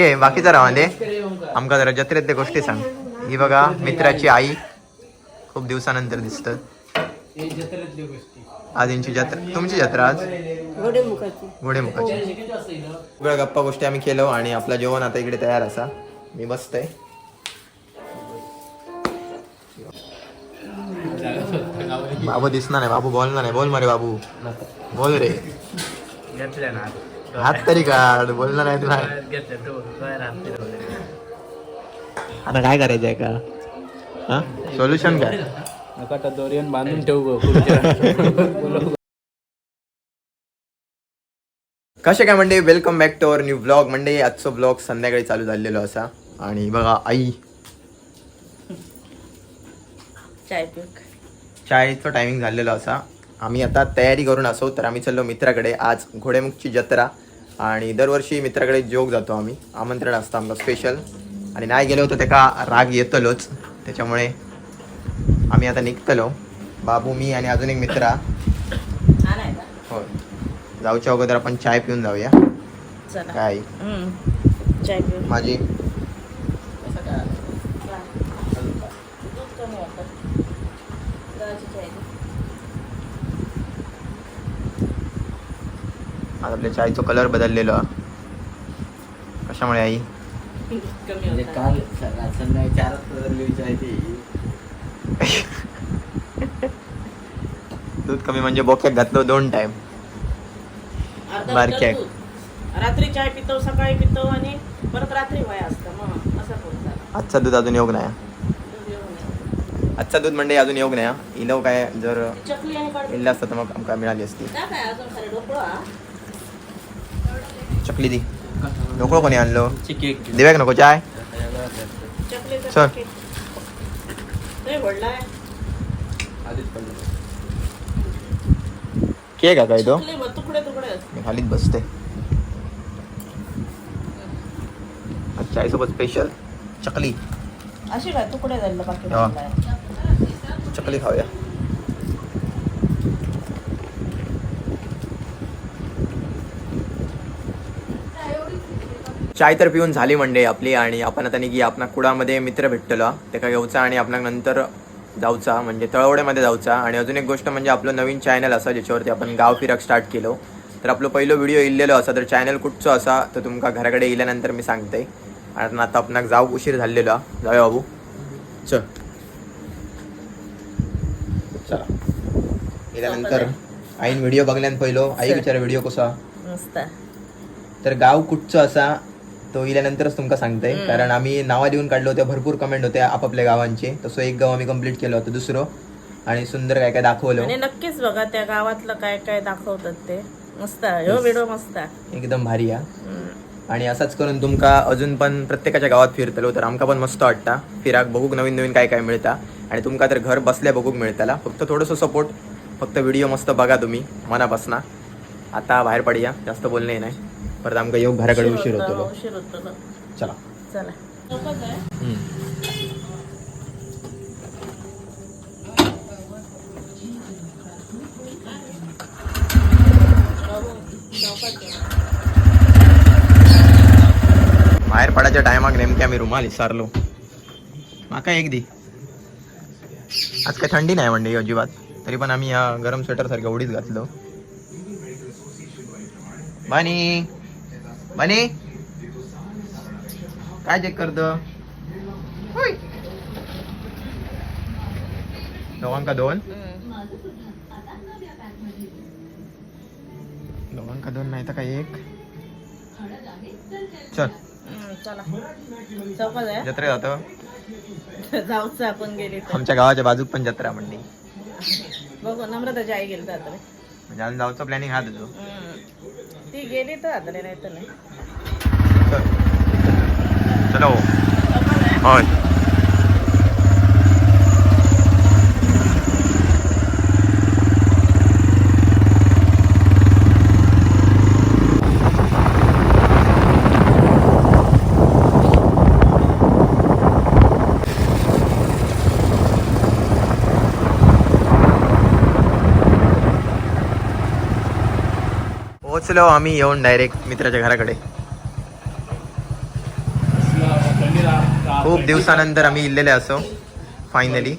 ए बाकीचा राहा दे आमका जरा जत्रेतल्या गोष्टी सांग. ही बघा मित्राची आई खूप दिवसानंतर दिसत. आज यांची जत्रा. तुमची जत्रा आज? घोडेमुखाची. सगळ्या गप्पा गोष्टी आम्ही केलो आणि आपला जेवण आता इकडे तयार असा. मी बसतोय बाबू दिसणार नाही बाबू बोलणार नाही बोल मरे बाबू. बोल रे. घेतल्या ना. हात तरी काढ बोलणार नाही तुला. आता काय करायचं आहे का? हा? सोल्युशन काय? नका दोरीयन बांधून ठेवू. कसे काय म्हणजे welcome back to our new vlog म्हणजे आजचा ब्लॉग संध्याकाळी चालू झालेलो असा. आणि बघा आई. चाय चायचं टायमिंग झालेलं असा. आम्ही आता तयारी करून असो तर आम्ही चाललो मित्राकडे. आज घोडेमुखची जत्रा. आणि दरवर्षी मित्राकडे जोग जातो आम्ही. आमंत्रण असतं आमचं स्पेशल आणि नाही गेलो तर त्याका राग येतलोच. त्याच्यामुळे आम्ही आता निघतलो. बाबू मी आणि अजून एक मित्र. होय. जाऊच्या अगोदर आपण चाय पिऊन जाऊया. काय? माझी दूध कमी वापर गव्हाची चाय दे. आज आपल्या चायचा कलर बदललेलो. कशामुळे आई म्हणजे. काल संध्याकाळी ती. दूध कमी म्हणजे बोक्यात घातलो दोन टाइम अर्धा बारक्या. लिटर दूध. रात्री चाय पितो सकाळी पितो आणि परत रात्री वय असतं मग असं बोलतात आजचा दूध अजून योग नाही. आजचा दूध म्हणजे अजून योग नाही. इलो काय जर इल्लं असतं तर मग आमका मिळाली असती काय काय अजून खरं ढोकळा हा? चकली दी ढोकळं कोणी आणलो चिकी एक दिव्याक नको चाय चकलीचं चल. packet. लय वडलाय आधीच पडलं. केक आहे काय तो चकली वर तुकडे तुकडे असतात. मी खालीच बसते आज चायसोबत स्पेशल चकली अशी काय तुकडे झाले बाकी हा. वडलाय. चकली खाऊया चाय तर पिऊन झाली म्हणजे आपली आणि आपण आता निघी आपणा कुडामध्ये मित्र भेटतलो तेका घेऊचा आणि आपणाक नंतर जाऊचा म्हणजे तळवड्यामध्ये जाऊचा. आणि अजून एक गोष्ट म्हणजे आपलं नवीन चॅनल असा ज्याच्यावरती आपण गाव फिरक स्टार्ट केलो. तर आपलं पहिलं व्हिडिओ इल्लेलो असा तर चॅनल कुठचं असा तर तुमका घराकडे येल्यानंतर मी सांगते. आणि आता आपणाक जाऊ उशीर झालेलो. जाऊया बाबू. चल. चला. गेल्यानंतर आईन व्हिडिओ बघल्यान पहिलो. आई विचार व्हिडिओ कसा? तर गाव कुठचं असा तो इल्यानंतरच तुमका सांगते हम्म. कारण आम्ही नावा देऊन काढलो होत्या भरपूर कमेंट होत्या आपापल्या गावांचे. तसं एक गाव आम्ही कंप्लीट केलं होतं दुसरं. आणि सुंदर काय काय दाखवलं. आणि नक्कीच बघा त्या गावातलं काय काय दाखवतात ते. मस्त आहे. व्हिडिओ मस्त आहे. एकदम भारी आहे. आणि असंच करून तुमका अजून पण प्रत्येकाच्या गावात फिरतलो तर आमका पण मस्त वाटता. फिराक बघूक नवीन नवीन काय काय मिळता. आणि तुमका तर घर बसल्या बघूक मिळताला. फक्त थोडंसं सपोर्ट फक्त व्हिडिओ मस्त बघा तुम्ही मनापासना. आता बाहेर पडूया जास्त बोलणे नाही. परत आमका येऊ घराकडे उशीर होतो, उशीर चला. चला. बाहेर पडायच्या टायमाक नेमके आम्ही रुमाल विसरलो. माका एक दी. आज काय थंडी नाही म्हणजे अजिबात. तरी पण आम्ही या गरम स्वेटर सारख्या उडीच घातलो. बानी बानी काय चेक करतो? दोघांका दोन. दोघांका दोन नाही तर काय एक. चल. जत्रे जातो. जाऊच आपण गेली आमच्या गावाच्या बाजूक पण जत्रा म्हणली. बघू नम्रताची आई गेली तर अजून जाऊचं प्लॅनिंग हा तुझं. ती गेली तर आता नाही तर नाही. चलो. आहे होय. पोहोचलो आम्ही येऊन डायरेक्ट मित्राच्या घराकडे. खूप दिवसानंतर आम्ही इल्लेले असो फायनली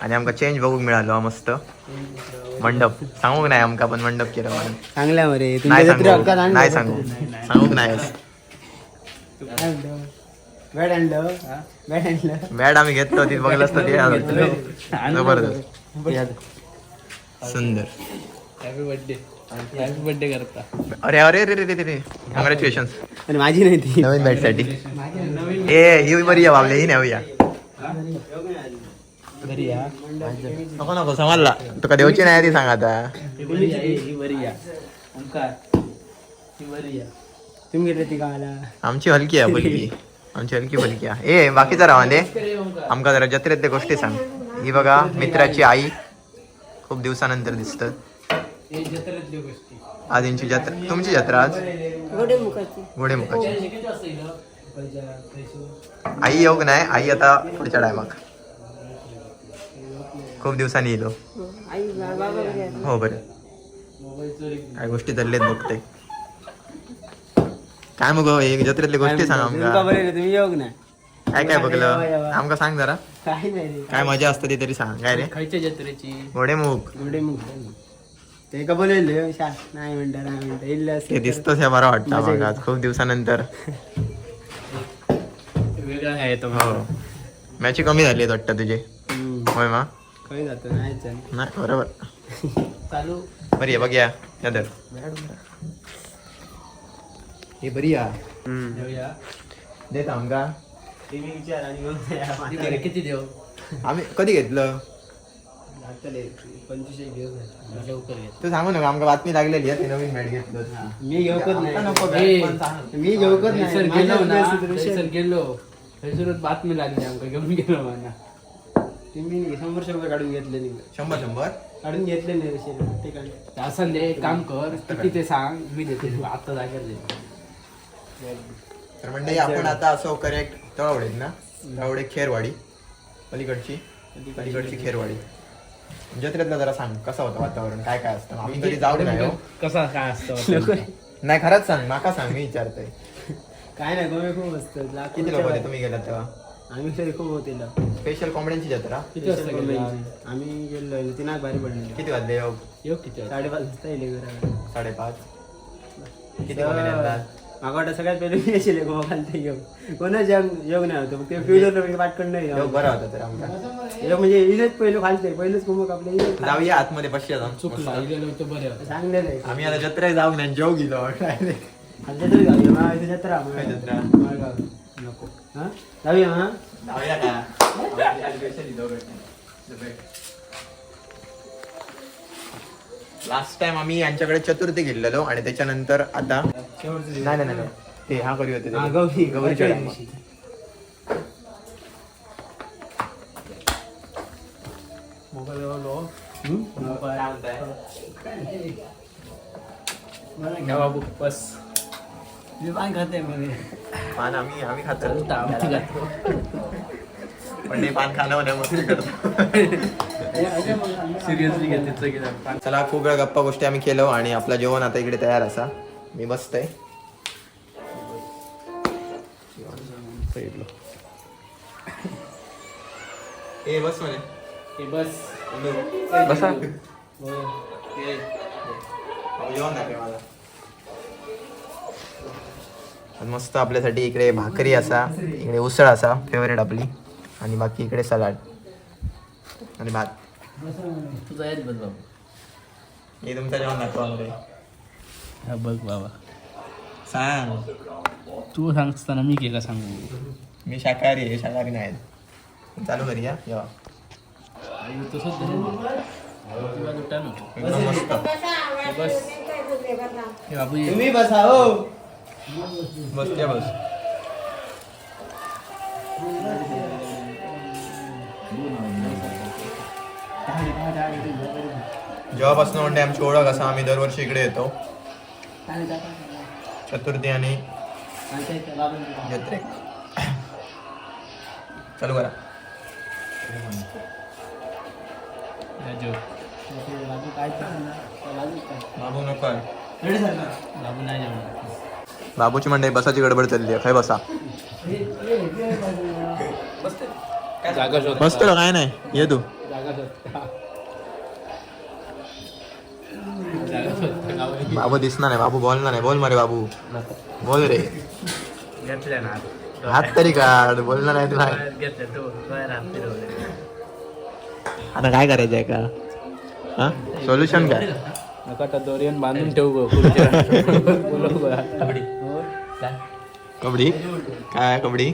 आणि आमका चेंज बघूक मिळालो मस्त. मंडप. सांगूक नाही आमका पण मंडप केलं म्हणून चांगल्या मरे नाही सांगू. नाही सांगू. सांगूक नाही. बॅट आणलं. बॅट आणलं. बॅट आम्ही घेतलो ती बघलं असतं ते जबरदस्त. सुंदर. हॅपी बर्थडे हॅपी बर्थडे करता. अरे अरे अरे अरे अरे कॉंग्रॅच्युलेशन आणि माझी नाही ती. नवीन बॅटसाठी. ए ही बरी आहे बाबले ही या नको नको समजला. तुका देवची नाही ती सांग आता. ही या ही या ही या तुम्ही घेतली ती गावाला आमची हलकी आहे फुलकी आमची हलकी फुलकी आहे. ए बाकीचा राहा दे. आमका जरा जत्रेतले गोष्टी सांग. ही बघा मित्राची आई खूप दिवसानंतर दिसत. हे जत्रेतली गोष्टी. आज यांची जत्रा. तुमची जत्रा आज? मुखाची. घोडे मुखाची. किती येईल आई येऊक नाही? आई आता पुढच्या टायमाक खूप दिवसांनी येलो आई बाबा वगैरे हो बरं. मोबाईल चोरी काय गोष्टी चाललेत बघते. काय मग एक जत्रेतली गोष्टी सांग तुमका आमका बरे तुम्ही काय काय बघलं? आमका सांग जरा. काही नाही रे. काय मजा असते ती तरी सांग. काय रे? खायच्या जत्रेची. घोडे मुख गुडे मुख ते का बोलले नाही म्हणता नाही म्हणता इल्ल ते दिसतोच हे बरं वाटतं आज खूप दिवसानंतर. वेगळा आहे तो हो. मॅची कमी झाली आहेत वाटतं तुझे. होय मा? काही जातो नाही चल नाही बरोबर. चालू. बरी आहे बघ या यादर ही बरी आहे. देऊया. देत आमका. तुम्ही विचार आणि मग या. किती देऊ? आम्ही कधी घेतलं? पंचवीस एक दिवस झाले. लवकर घे तू सांगू नका आमका बातमी लागलेली आहे ते नवीन बॅट घेतलं मी नको नाही. मी घेऊकच थंयसर नाही. गेलो ना थंयसर गेलो. थंयसरच बातमी लागली आमका घेऊन गेलो म्हणा. तुम्ही शंभर शंभर काढून घेतले नाही. शंभर शंभर? काढून घेतले नाही रे ते काढले. असं दे एक काम कर किती ते सांग मी देते तू आता जागेवर दे. तर म्हणजे आपण आता असो करेक्ट तळवडीत ना? तळवडे खेरवाडी पलीकडची पलीकडची खेरवाडी. जत्रेतलं जरा सांग कसं होतं वातावरण काय काय असतं आम्ही कधी जाऊ नाही हो. कसा काय असतं नाही खरंच सांग माका सांग मी विचारतोय काय नाही गोवे खूप असतं किती लोक होते. तुम्ही गेलात तेव्हा आम्ही तरी खूप होते. स्पेशल कॉमेडीची जत्रा किती वाजता Special गेला? आम्ही गेलो तिनाक भारी पडलेलो किती वाजले योग येऊ किती वाजता? साडेपाच वाजता येले घरा साडेपाच किती comedy? मागा वाटतं सगळ्यात पहिले मी येशील गोवा खालते येऊ कोणाच योग योग नाही होतं. मग ते फ्युजर पाटकन नाही योग बरा होता तर आमचा. योग म्हणजे इथेच पहिलं खालते पहिलेच कुमक इथेच जाऊया आतमध्ये बसूया सांगलेलं आहे आम्ही आता जत्रेत जाऊ नाही जेव गेलो जाऊया मग इथे जत्रा? माळगाव. नको. हा? जाऊया हा? जाऊया का लास्ट टाइम आम्ही यांच्याकडे चतुर्थी गेलेलो आणि त्याच्यानंतर आता नाही नाही नाही ते हा करी होते हा, ते. गौरी गौरीच्या गौरीच्या. दिवशी. घ्या बाबू बस. मी पान खाते मग पान आम्ही आम्ही खातो. पण ते पान खाणं होण्या मस्ती करतो. सिरियसली घेते चला खूप वेळ गप्पा गोष्टी आम्ही केलो आणि आपला जेवण आता इकडे तयार असा. मी बसतोय ए बस म्हणे. बस. बसा. हे जेवण दाखव मला. आणि मस्त आपल्यासाठी इकडे भाकरी असा इकडे उसळ असा फेवरेट आपली. आणि बाकी इकडे सलाड. आणि भात. तुझा येत बस बाबू. हे तुमचं जेवण दाखवा हा बघ बाबा. सांग. तू सांगताना मी के का सांगू. मी शाकाहारी आहे शाकाहारी नाही आहे. चालू करूया जेव्हा बस. हे. तुम्ही बसा हो. बसते बस. जेव्हापासून म्हणजे आमची ओळख असा आम्ही दरवर्षी इकडे येतो चतुर्थी आणि जत्रे चालू करा. बाबू नको आहे. बाबू नाही जेवणार बाबूची मंडळी बसाची गडबड चालली आहे खय बसा हे बसतो काय नाही ये तू बाबू दिसणार नाही बाबू बोलणार नाही बोल मारे बाबू. बोल रे. ना हात. तरी काढ बोलणार नाही तुला. तू आता काय करायचं आहे का? हा? सोल्युशन काय? नका तर दोरीयन बांधून ठेवू. हो, काय? कबड्डी? काय कबड्डी?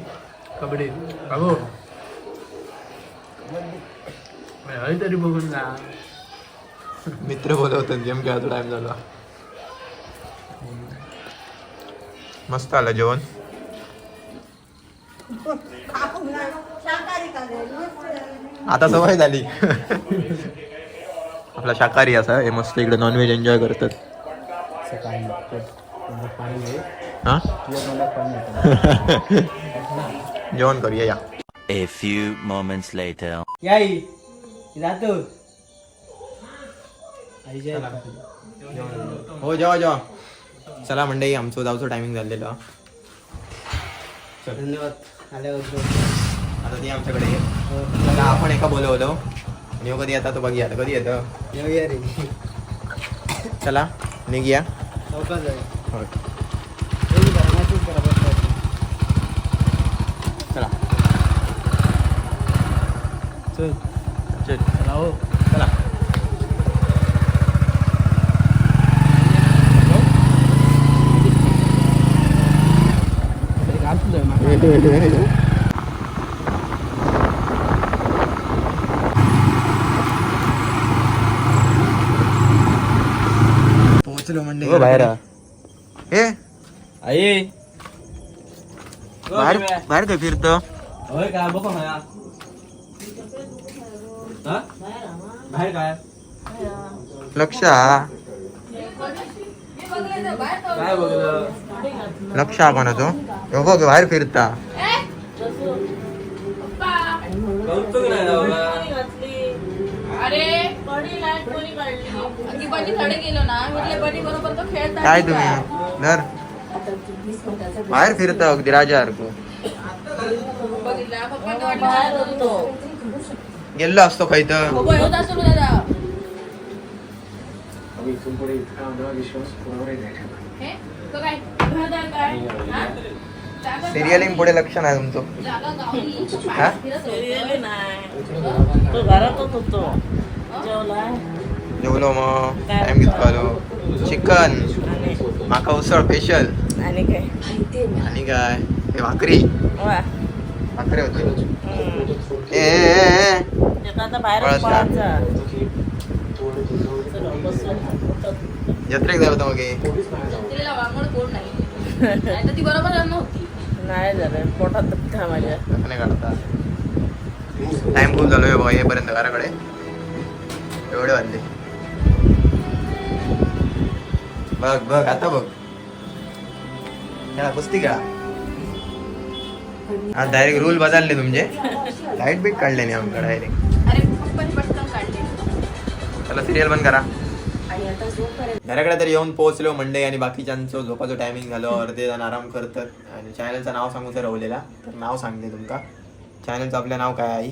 कबड्डी. बाबू. तरी बघून जा. मित्र बोलवतात गेम खेळायचा टाइम झाला. मस्त आलं जेवण आता सवय झाली. आपला शाकाहारी असा हे मस्त इकडे नॉनव्हेज एन्जॉय करतात. हा. जेवण करूया या. A few moments later. याई जातो. हो जेवा जेवा. चला मंडळी आमचं जाऊचं टायमिंग झालेलं. धन्यवाद. आल्याबद्दल आता ती आमच्याकडे ये. चला आपण एका बोलवलो. आणि कधी येता तो बघूया. आता कधी येतं? येऊया रे. चला निघूया. चौकात जाऊया. हो. चल. चल. चला हो चला तरी घाल तुझं मागं. पोहोचलो म्हणजे हो, बाहेर. हे? आई. बाहेर बाहेर काय फिरतो. होय काय बघ हा? बाहेर काय लक्ष काय बघलं लक्ष कोणाचो? ह्यो बघ बाहेर फिरता. ती तो काय तुम्ही? धर. बाहेर फिरता अगदी राजा सारखं बघितला पप्पा बाहेर होतो गेलो असतो खाय तर होत असतो दादा हे? तो काय? घरदार काय? हा? जागा सिरियलिंग पुढे लक्ष नाही तुमचं. जागा गावली हा? सिरियली नाही तो घरातच होतो. जेवला? जेवलो मग. टाइम घेतलो आलो. चिकन आणि? माका उसळ स्पेशल आणि काय? आणि काय? हे भाकरी. वा. भाकरी होते. हम्म. ए, ए, ए, ए. त्याचा आता बाहेर? पळायचा. जत्रेक जायला होतं मग हे. तिला वांगड कोण नाही. नाहीतर ती बरोबर नव्हती. नाही झालं पोटात दुखता माझ्या. नाही काढता टाइम खूप झालोय बाबा येईपर्यंत घराकडे. एवढे वाजले. बघ बघ आता बघ. खेळा कुस्ती खेळा. आज डायरेक्ट रूल बदलले तुमचे. लाइट बीट काढले नाही आमकडे डायरेक्ट अरे पप्पानी पटकन काढले. चला सिरियल बंद करा. घराकडे तर येऊन पोहोचलो मंडे आणि बाकीच्यांचं झोपाचं टायमिंग झालं अर्धे जण आराम करतात. आणि चॅनलचं नाव सांगू तर रवलेला तर नाव सांगते तुमका. चॅनलचं आपलं नाव काय आहे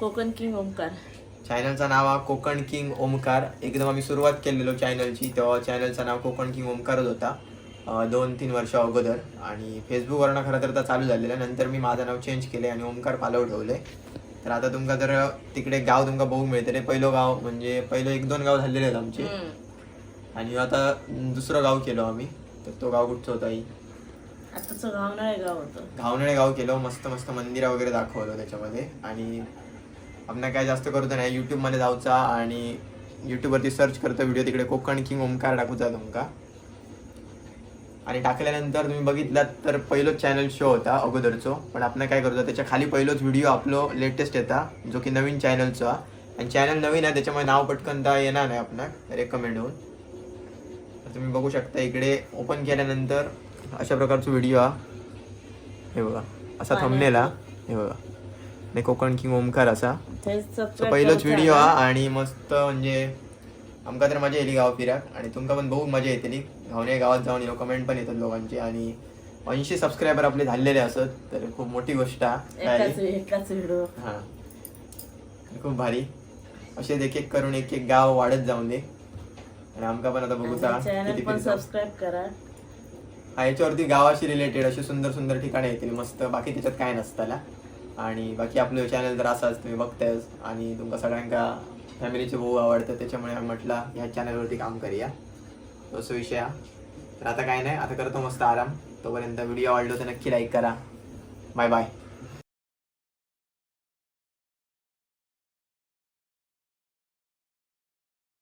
कोकण किंग ओमकार. चॅनलचं नाव हा कोकण किंग ओमकार. एकदम आम्ही सुरुवात केलेलो चॅनलची तेव्हा चॅनलचं नाव कोकण किंग ओमकारच होता. अं, दोन तीन वर्ष अगोदर. आणि फेसबुकवरनं खरं तर आता चालू झालेलं. नंतर मी माझं नाव चेंज केले आणि ओमकार पालव ठेवले तर आता तुमका जर तिकडे गाव तुमका बघू मिळतले पहिलं गाव म्हणजे पहिलं एक दोन गाव झालेले आहेत आमचे. आणि आता दुसरं गाव केलो आम्ही. तर तो गाव कुठचं होता आई? आताचं गाव होतं. गाव केलं. मस्त मस्त मंदिरं वगैरे दाखवलं त्याच्यामध्ये. आणि आपण काय जास्त करतो नाही. यूट्यूबमध्ये जाऊचा आणि यूट्यूबवरती सर्च करतो. व्हिडिओ तिकडे कोकण किंग ओमकार टाकूचा तुमका. आणि टाकल्यानंतर तुम्ही बघितलात तर पहिलोच चॅनल शो होता अगोदरचो. पण आपण काय करतो त्याच्याखाली पहिलोच व्हिडिओ आपलो लेटेस्ट येता जो की नवीन चॅनलचा आणि चॅनल नवीन आहे त्याच्यामुळे नाव पटकन तर येणार नाही आपणाक रेकमेंड होऊन. तर तुम्ही बघू शकता इकडे ओपन केल्यानंतर अशा प्रकारचा व्हिडिओ हा. हे बघा असा थंबनेल हा. हे बघा आणि कोकण किंग ओमकार असा. सो पहिलोच व्हिडिओ. हा आणि मस्त म्हणजे आमका तर मजा येली गाव फिराक. आणि तुमका पण बहुत मजा येतली. घावणे गावात जाऊन येऊ. कमेंट पण येतात लोकांची. आणि ऐंशी सबस्क्रायबर आपले झालेले असत तर खूप मोठी गोष्ट हा. खूप भारी. असेच एक एक करून एक एक गाव वाढत जाऊन दे. आणि आमका पण आता बघूचा. सबस्क्राईब करा. हा, याच्यावरती गावाशी रिलेटेड असे सुंदर सुंदर ठिकाणे येतील मस्त. बाकी त्याच्यात काय नसताला. आणि बाकी आपलं चॅनल जर असाच तुम्ही बघतायच आणि तुमका सगळ्यांका फॅमिलीचे भाऊ आवडतं त्याच्यामुळे म्हटलं ह्या चॅनलवरती काम करूया. तसं विषय हा. तर आता काय नाही आता करतो मस्त आराम. तोपर्यंत व्हिडिओ आवडलो तर नक्की लाईक करा. Bye bye